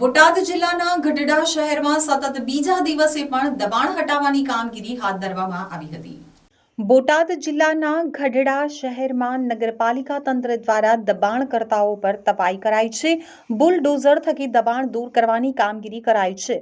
બોટાદ જિલ્લાના ગઢડા શહેરમાં સતત બીજા દિવસે પણ દબાણ હટાવવાની કામગીરી હાથ ધરવામાં આવી હતી. બોટાદ જિલ્લાના ગઢડા શહેરમાં નગરપાલિકા તંત્ર દ્વારા દબાણકર્તાઓ પર તપાઈ કરાઈ છે. બુલડોઝર થકી દબાણ દૂર કરવાની કામગીરી કરાઈ છે.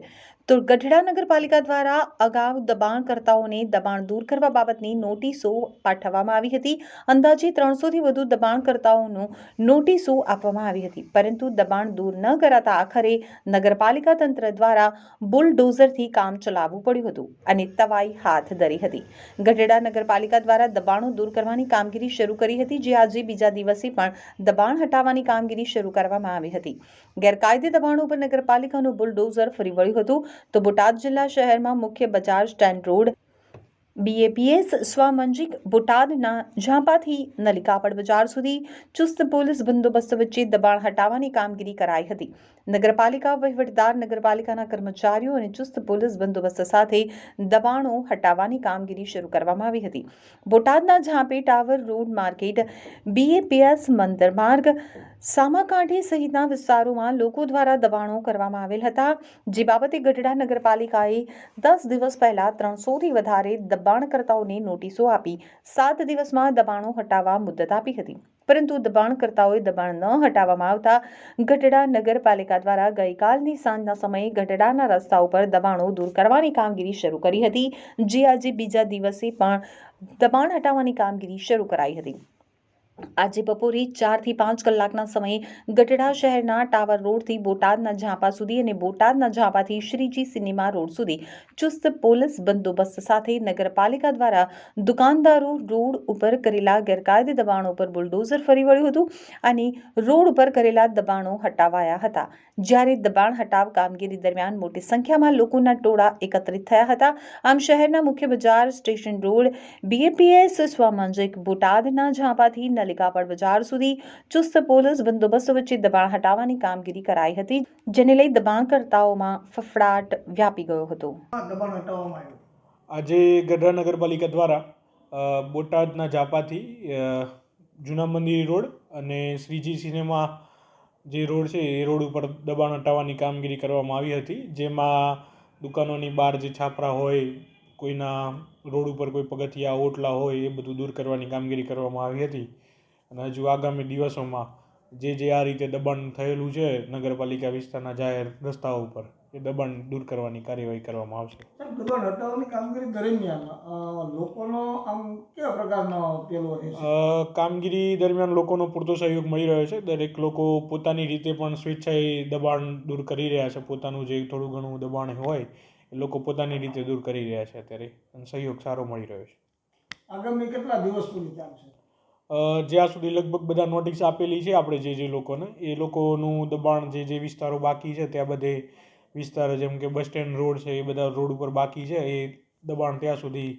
તો ગઢડા નગરપાલિકા દ્વારા અગાઉ દબાણકર્તાઓને દબાણ દૂર કરવા બાબતની નોટિસો પાઠવવામાં આવી હતી. અંદાજે ત્રણસોથી વધુ દબાણકર્તાઓનું નોટિસો આપવામાં આવી હતી. પરંતુ દબાણ દૂર ન કરાતા આખરે નગરપાલિકા તંત્ર દ્વારા બુલડોઝરથી કામ ચલાવવું પડ્યું હતું અને તવાઈ હાથ ધરી હતી. ગઢડા નગરપાલિકા દ્વારા દબાણો દૂર કરવાની કામગીરી શરૂ કરી હતી, જે આજે બીજા દિવસે પણ દબાણ હટાવવાની કામગીરી શરૂ કરવામાં આવી હતી. ગેરકાયદે દબાણો પર નગરપાલિકાનું બુલડોઝર ફરી વળ્યું હતું. તો બોટાદ જિલ્લા શહેરમાં મુખ્ય બજાર સ્ટેન્ડ રોડ બીએપીએસ સ્વામંજિક બોટાદના ઝાંપાથી નલિકાપડ બજાર સુધી ચુસ્ત પોલીસ બંદોબસ્ત વચ્ચે દબાણ હટાવવાની કામગીરી કરાઈ હતી. નગરપાલિકા વહીવટદાર, નગરપાલિકાના કર્મચારીઓ અને ચુસ્ત પોલીસ બંદોબસ્ત સાથે દબાણો હટાવવાની કામગીરી શરૂ કરવામાં આવી હતી. બોટાદના ઝાંપે ટાવર રોડ માર્કેટ બીએપીએસ મંદર માર્ગ સામાકાંઠી સહિતના વિસ્તારોમાં લોકો દ્વારા દબાણો કરવામાં આવેલ હતા. જે બાબતે ગઢડા નગરપાલિકાએ દસ દિવસ પહેલા ત્રણસોથી વધારે દબાણકર્તાઓને નોટિસો આપી સાત દિવસમાં દબાણો હટાવવા મુદત આપી હતી. પરંતુ દબાણકર્તાઓએ દબાણ ન હટાવવામાં આવતા ગઢડા નગરપાલિકા દ્વારા ગઈકાલની સાંજના સમયે ગઢડાના રસ્તા ઉપર દબાણો દૂર કરવાની કામગીરી શરૂ કરી હતી. જે આજે બીજા દિવસે પણ દબાણ હટાવવાની કામગીરી શરૂ કરાઈ હતી. આજે બપોરે ચારથી પાંચ કલાકના સમયે ગઢડા શહેરના ટાવર રોડથી બોટાદના ઝાંપા સુધી અને બોટાદના ઝાંપાથી શ્રીજી સિનેમા રોડ સુધી ચુસ્ત પોલીસ બંદોબસ્ત સાથે નગરપાલિકા દ્વારા દુકાનદારો રોડ ઉપર કરેલા ગેરકાયદે દબાણો પર બુલડોઝર ફરી વળ્યું હતું અને રોડ ઉપર કરેલા દબાણો હટાવાયા હતા. જ્યારે દબાણ હટાવ કામગીરી દરમિયાન મોટી સંખ્યામાં લોકોના ટોળા એકત્રિત થયા હતા. આમ શહેરના મુખ્ય બજાર સ્ટેશન રોડ બીએપીએસ સ્વામાંજિક બોટાદના ઝાંપાથી નલિકાપડ બજાર સુધી ચુસ્ત પોલીસ બંદોબસ્ત વચ્ચે દબાણ હટાવવાની કામગીરી કરાઈ હતી, જેને લઈ દબાણકર્તાઓમાં ફફડાટ વ્યાપી ગયો હતો. આજે ગઢડા નગરપાલિકા દ્વારા બોટાદના જાપાથી જૂના મંદિર રોડ અને શ્રીજી સિનેમા જે રોડ છે, એ રોડ ઉપર દબાણ હટાવવાની કામગીરી કરવામાં આવી હતી, જેમાં દુકાનોની બહાર જે છાપરા હોય, કોઈના રોડ ઉપર કોઈ પગથિયા, ઓટલા હોય, એ બધું દૂર કરવાની કામગીરી કરવામાં આવી હતી. અને હજુ આગામી દિવસોમાં જે જે આ રીતે દબાણ થયેલું છે નગરપાલિકા વિસ્તારના જાહેર રસ્તાઓ ઉપર એ દબાણ દૂર કરવાની કાર્યવાહી કરવામાં આવશે. દબાણ હટાવવાની કામગીરી દરમિયાન લોકોનો આમ કેવા પ્રકારનો પેલો કામગીરી દરમિયાન લોકોનો પૂરતો સહયોગ મળી રહ્યો છે. દરેક લોકો પોતાની રીતે પણ સ્વેચ્છાએ દબાણ દૂર કરી રહ્યા છે. પોતાનું જે થોડું ઘણું દબાણ હોય એ લોકો પોતાની રીતે દૂર કરી રહ્યા છે અત્યારે. અને સહયોગ સારો મળી રહ્યો છે. આગામી કેટલા દિવસ સુધી ચાલશે? જ્યાં સુધી લગભગ બધા નોટિસ આપેલી છે આપણે જે જે લોકોને, એ લોકોનું દબાણ જે જે વિસ્તારો બાકી છે, ત્યાં બધે વિસ્તારો જેમ કે બસ સ્ટેન્ડ રોડ છે, એ બધા રોડ ઉપર બાકી છે, એ દબાણ ત્યાં સુધી